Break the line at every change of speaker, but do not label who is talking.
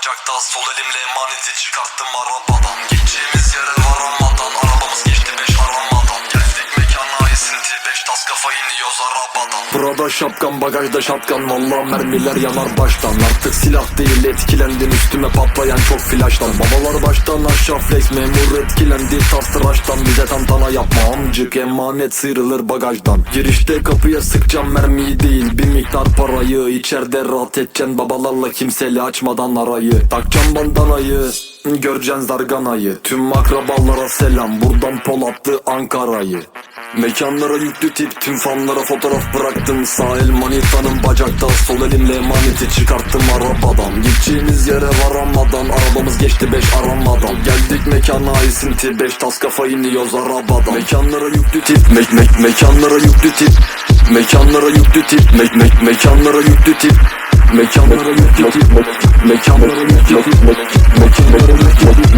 bacakta Sol elimle emaneti çıkarttım arabadan kafa iniyoruz arabadan Burada şapkan bagajda şapkan Valla mermiler yanar baştan. Artık silah değil etkilendim üstüme patlayan çok flaştan. Babalar baştan aşağı flex memur etkilendi Tas tıraştan. Bize tantana yapma amcık Emanet sıyrılır bagajdan. Girişte kapıya sıkacağım mermiyi değil Bir miktar parayı. İçeride rahat edeceksin Babalarla kimseyle açmadan arayı. Takacağım bandanayı Göreceksin zarganayı. Tüm akrabalara selam Buradan Polatlı Ankara'yı Mekanlara yüklü tip Tüm fanlara fotoğraf bıraktım. Sağ el manitanın bacakta Sol elimle emaneti çıkarttım. Arabadan Gideceğimiz yere varamadan. Arabamız geçti beş aramadan Geldik mekana esinti Beş tas kafa iniyoruz arabadan Mekanlara yüklü tip Mek mek mekanlara yüklü tip. Mekanlara yüklü tip Mek mek Mekanlara yüklü tip. Mekanlara yüklü tip Mekanlara yüklü tip Mekanlara yüklü tip